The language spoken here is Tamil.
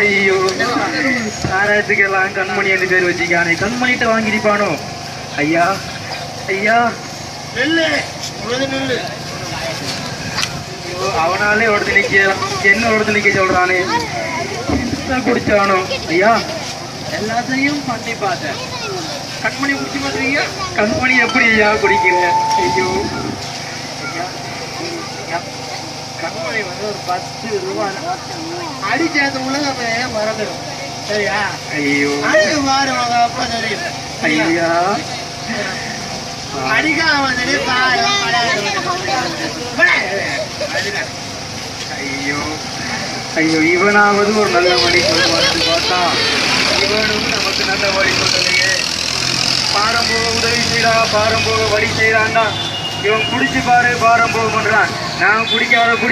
ஐயோ சாராயத்துக்கெல்லாம் கண்மணி என்று பேர் வச்சுக்கானே கண்மணிட்ட வாங்கிருப்பானோ ஐயா ஐயா. அவனாலே ஒருத்தர் நிக்க என்ன ஒருத்தர் நிக்க சொல்றானே. குடிச்சானோ? ஐயா. எல்லாத்தையும் பண்ணி பார்த்தேன் கண்மணி குடிச்சு பார்த்துருக்கீங்க கண்மணி எப்படி ஐயா குடிக்கிற? ஐயோ ஐயா ஐயா. கண்மணி வந்து ஒரு பத்து ரூபாய் அடிச்சாத உலகமே மறந்துடும்? சரியா? ஐயோ. பாரு உங்க அப்பா தெரியும். ஐயா. அடிக்காம தெரியும் ஐயோ. ஐயோ இவனாவது ஒரு நல்ல வழி சொல்லுவான்னு பார்த்தா இவனும் நமக்கு நல்ல வழி சொல்லலையே பாரம் போக உதவி செய்யறா பாரம் போக வழி செய்யறான்டா இவன் குடிச்சு பாரு பாரம் போக பண்றான் நான் குடிக்காத குடி